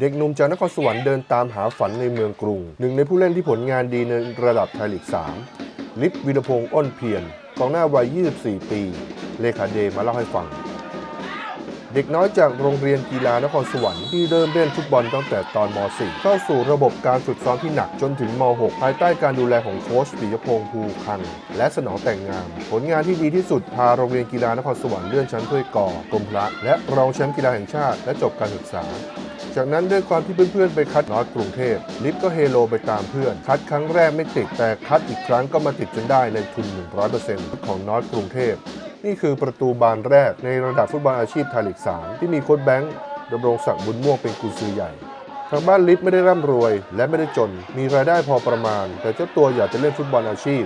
เด็กหนุ่มจากนครสวรรค์เดินตามหาฝันในเมืองกรุง หนึ่งในผู้เล่นที่ผลงานดีในระดับไทยลีก 3 ลิฟวิรพงษ์อ้นเพียรกองหน้าวัย 24 ปี เลขาเดมาเล่าให้ฟัง เด็กน้อยจากโรงเรียนกีฬานครสวรรค์ที่เริ่มเล่นฟุตบอลตั้งแต่ตอนม .4 เข้าสู่ระบบการฝึกซ้อมที่หนักจนถึงม .6 ภายใต้การดูแลของโค้ชปิยพงษ์ภูคัง และสนองแต่งงาม ผลงานที่ดีที่สุดพาโรงเรียนกีฬานครสวรรค์เลื่อนชั้นถ้วยกอกรมพระและรองแชมป์กีฬาแห่งชาติและจบการศึกษา จากนั้นด้วยความที่เพื่อนๆ ไปคัดนอตกรุงเทพลิฟก็เฮโลไปตามเพื่อน คัดครั้งแรกไม่ติดแต่คัดอีกครั้งก็มาติดจนได้ในทุน 100%ของนอตกรุงเทพ นี่คือประตูบานแรกในระดับฟุตบอลอาชีพไทยลีก 3 ที่มีโค้ชแบงค์ดำรงศักดิ์บุญม่วงเป็นกุญซือใหญ่ทางบ้านลิฟไม่ได้ร่ำรวย และไม่ได้จน มีรายได้พอประมาณ แต่เจ้าตัวอยากจะเล่นฟุตบอลอาชีพ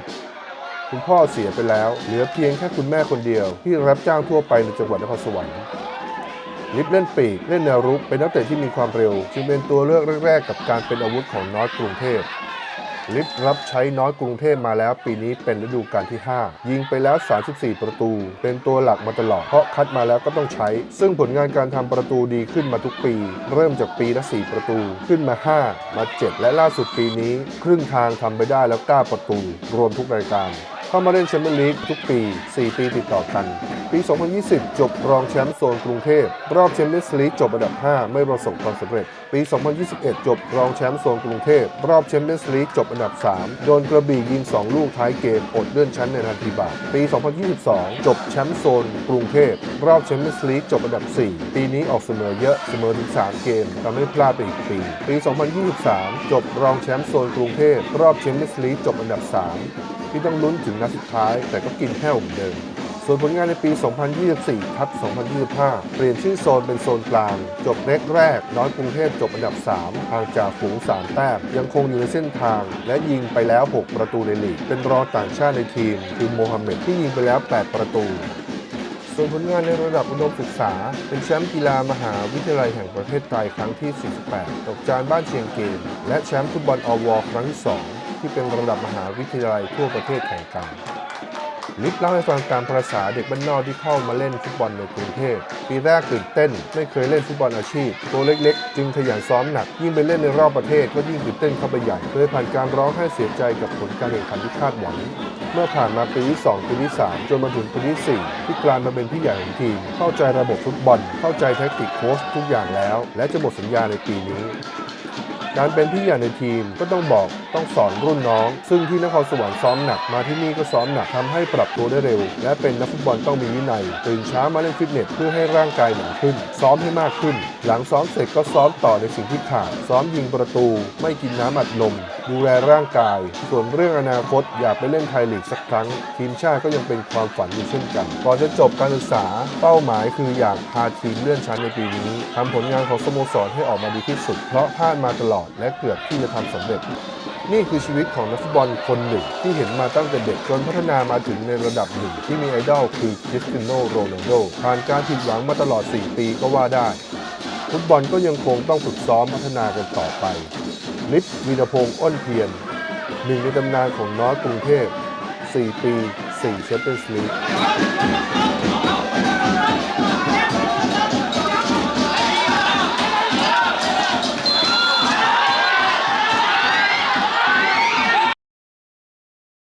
คุณพ่อเสียไปแล้ว เหลือเพียงแค่คุณแม่คนเดียว ที่รับจ้างทั่วไปในจังหวัดนครสวรรค์ ลิฟเล่นปีกเล่นแนวรุกเป็นนักเตะที่มีความเร็ว จึงเป็นตัวเลือกแรกๆ กับการเป็นอาวุธของนอตกรุงเทพลิฟรับใช้น้อยกรุงเทพมาแล้วปีนี้เป็นฤดูกาลที่ 5 ยิงไปแล้ว 34 ประตู เป็นตัวหลักมาตลอด เพราะคัดมาแล้วก็ต้องใช้ ซึ่งผลงานการทำประตูดีขึ้นมาทุกปี เริ่มจากปีละ4ประตู ขึ้นมา 5 มา 7 และล่าสุดปีนี้ ครึ่งทางทำไปได้แล้ว 9 ประตู รวมทุกรายการ เข้ามาเล่นแชมเปี้ยนลีกทุกปี 4 ปีติดต่อกัน ปี 2020 จบรองแชมป์โซนกรุงเทพ รอบแชมเปี้ยนส์ลีกจบอันดับ 5 ไม่ประสบความสำเร็จ ปี 2021 จบรองแชมป์โซนกรุงเทพ รอบแชมเปี้ยนส์ลีกจบอันดับ 3 โดนกระบี่ยิง 2 ลูกท้ายเกม อดเลื่อนชั้นในทันทีบาท ปี 2022 จบแชมป์โซนกรุงเทพ รอบแชมเปี้ยนส์ลีกจบอันดับ 4 ปีนี้ออกเสมอเยอะเสมอถึง 3 เกมทำให้พลาดไปอีกปี ปี 2023 จบรองแชมป์โซนกรุงเทพ รอบแชมเปี้ยนส์ลีกจบอันดับ 3 ที่ต้องลุ้นถึงนัดสุดท้าย แต่ก็กินแห้วเหมือนเดิม ส่วนผลงานในปี 2024 ทับ 2025 เปลี่ยนชื่อโซนเป็นโซนกลาง จบเล็กแรก น้อยกรุงเทพจบอันดับ 3 ห่างจากฝูง 3 แต้มยังคงอยู่ในเส้นทาง และยิงไปแล้ว 6 ประตูในลีก เป็นรองต่างชาติในทีม คือโมฮัมเหม็ดที่ยิงไปแล้ว 8 ประตูส่วนผลงานในระดับอุดมศึกษา เป็นแชมป์กีฬามหาวิทยาลัยแห่งประเทศไทยครั้งที่ 48 ตกจานบ้านเชียงเกม และแชมป์ฟุตบอลอวอครั้งที่ 2 ที่เป็นระดับมหาวิทยาลัยทั่วประเทศแข่งกันลิฟเล่าให้ฟังตามภาษาเด็กบ้านนอกที่เข้ามาเล่นฟุตบอลในกรุงเทพปีแรกตื่นเต้น ไม่เคยเล่นฟุตบอลอาชีพ ตัวเล็กๆ จึงขยันซ้อมหนัก ยิ่งไปเล่นในรอบประเทศก็ยิ่งตื่นเต้นเข้าไปใหญ่เคยผ่านการร้องไห้เสียใจกับผลการแข่งขันที่คาดหวังเมื่อผ่านมาปีที่2ปีที่3จนมาถึงปีที่ 4 ที่กลายมาเป็นพี่ใหญ่ของทีม เข้าใจระบบฟุตบอล เข้าใจแท็กติกโค้ชทุกอย่างแล้ว และจะหมดสัญญาในปีนี้ การเป็นพี่ใหญ่ในทีมก็ต้องบอกต้องสอนรุ่นน้อง ซึ่งที่นครสวรรค์ซ้อมหนักมาที่นี่ก็ซ้อมหนักทำให้ปรับตัวได้เร็ว และเป็นนักฟุตบอลต้องมีวินัยตื่นเช้ามาเล่นฟิตเนสเพื่อให้ร่างกายหนาขึ้น ซ้อมให้มากขึ้น หลังซ้อมเสร็จก็ซ้อมต่อในสิ่งที่ขาดซ้อมยิงประตู ไม่กินน้ำอัดลมดูแลร่างกาย ส่วนเรื่องอนาคตอยากไปเล่นไทยลีกสักครั้ง ทีมชาติก็ยังเป็นความฝันอยู่เช่นกัน ก่อนจะจบการศึกษา เป้าหมายคืออยากพาทีมเลื่อนชั้นในปีนี้ทำผลงานของสโมสรให้ออกมาดีที่สุด เพราะพลาดมาตลอดและเกือบที่จะทำสำเร็จนี่คือชีวิตของนักฟุตบอลคนหนึ่ง ที่เห็นมาตั้งแต่เด็กจนพัฒนามาถึงในระดับหนึ่ง ที่มีไอดอลคือคริสตียโนโรนัลโดผ่านการผิดหวังมาตลอด 4 ปีก็ว่าได้ ฟุตบอลก็ยังคงต้องฝึกซ้อมพัฒนากันต่อไป ลิฟวีรพงศ์อ้นเพียรหนึ่งในตำนานของน้อยกรุงเทพ 4 ปี 4 แชมเปี้ยนส์ลีก